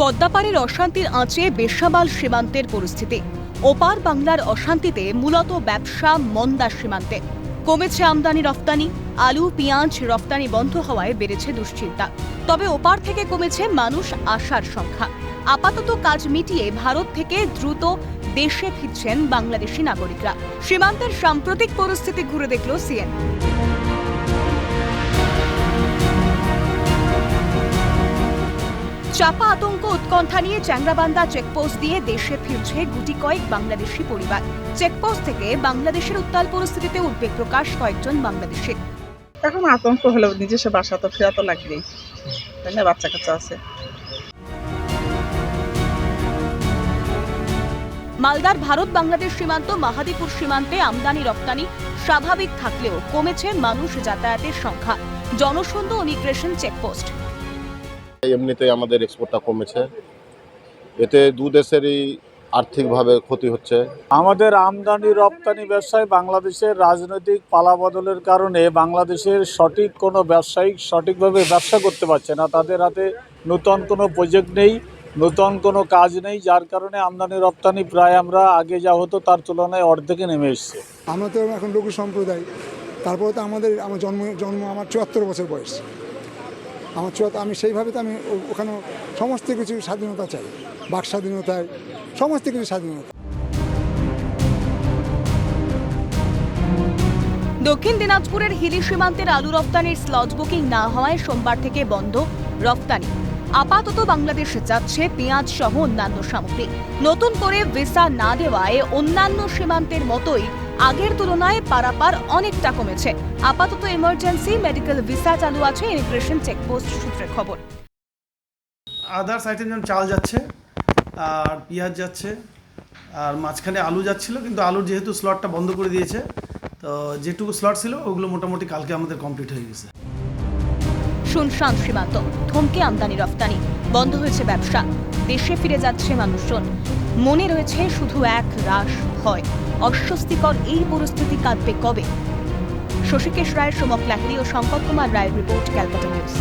পদ্মাপাড়ের অশান্তির আঁচে বেশ্যাবাল সীমান্তের পরিস্থিতি। ওপার বাংলার অশান্তিতে মূলত ব্যবসা মন্দা সীমান্তে। কমেছে আমদানি রফতানি, আলু, পেঁয়াজ রফতানি বন্ধ হওয়ায় বেড়েছে দুশ্চিন্তা। তবে ওপার থেকে কমেছে মানুষ আসার সংখ্যা। আপাতত কাজ মিটিয়ে ভারত থেকে দ্রুত দেশে ফিরছেন বাংলাদেশি নাগরিকরা। সীমান্তের সাম্প্রতিক পরিস্থিতি ঘুরে দেখল সিএন। চাপা আতঙ্ক উৎকণ্ঠা নিয়ে চ্যাংরাবান্ধা চেকপোস্ট দিয়ে দেশে ফিরছে গুটি কয়েক বাংলাদেশি পরিবার। চেকপোস্ট থেকে বাংলাদেশের উত্তাল পরিস্থিতিতে উদ্বেগ প্রকাশ কয়েকজন বাংলাদেশি। এখন আতঙ্ক হলেও নিজস্ব বাসা তো ফেরা তো লাগবেই। তাই না? বাচ্চা কাচ্চা আছে। মালদার ভারত বাংলাদেশ সীমান্ত মাহাদীপুর সীমান্তে আমদানি রপ্তানি স্বাভাবিক থাকলেও কমেছে মানুষ যাতায়াতের সংখ্যা। জনশূন্য ইমিগ্রেশন চেকপোস্ট এমনিতেই আমাদের এক্সপোর্টটা কমেছে। এতে দু দেশেরই আর্থিকভাবে ক্ষতি হচ্ছে। আমাদের আমদানি রপ্তানি ব্যবসায় বাংলাদেশের রাজনৈতিক পালাবদলের কারণে বাংলাদেশের সঠিক কোনো ব্যবসায়িক সঠিকভাবে ব্যবসা করতে পারছে না। তাদের হাতে নতুন কোনো প্রজেক্ট নেই নতুন কোনো কাজ নেই যার কারণে আমদানি রপ্তানি প্রায় আমরা আগে যা হতো তার তুলনায় অর্ধেকে নেমে এসছে। আমরা তো এখন লঘু সম্প্রদায় তারপরে তো আমাদের আমার জন্ম জন্ম আমার চুয়াত্তর বছর বয়স। আমার চ আমি সেইভাবে তো আমি ওখানে সমস্ত কিছু স্বাধীনতা চাই। বাক স্বাধীনতায়, সমস্ত কিছু স্বাধীনতা। দক্ষিণ দিনাজপুরের হিলি সীমান্তের আলু রপ্তানির স্লজ বুকিং না হওয়ায় সোমবার থেকে বন্ধ রপ্তানি। আপাতত বাংলাদেশে যাচ্ছে পেঁয়াজ সহ অন্যান্য সামগ্রী। নতুন করে ভিসা না দেওয়ায় অন্যান্য সীমান্তের মতোই আগের তুলনায় পারাপার অনেকটা কমেছে। আপাতত ইমার্জেন্সি মেডিকেল ভিসা চালু আছে ইমিগ্রেশন চেকপোস্ট সূত্রের খবর। আদার্স আইটেম যেমন চাল যাচ্ছে, আর পেঁয়াজ যাচ্ছে, আর মাঝখানে আলু যাচ্ছিল, কিন্তু আলুর যেহেতু স্লটটা বন্ধ করে দিয়েছে, তো যেটুকু স্লট ছিল, ওগুলো মোটামুটি কালকে আমাদের কমপ্লিট হয়ে গেছে। শুনশান সীমান্ত। থমকে আমদানি, রফতানি। বন্ধ হয়েছে ব্যবসা। দেশে ফিরে যাচ্ছে মানুষজন। মনে রয়েছে শুধু এক রাস ভয়। অস্বস্তিকর এই পরিস্থিতি কাঁদবে কবে? শশীকেশ রায়ের সমক লাহিড়ী ও শঙ্কর কুমার রায়ের রিপোর্ট ক্যালকাটা নিউজ।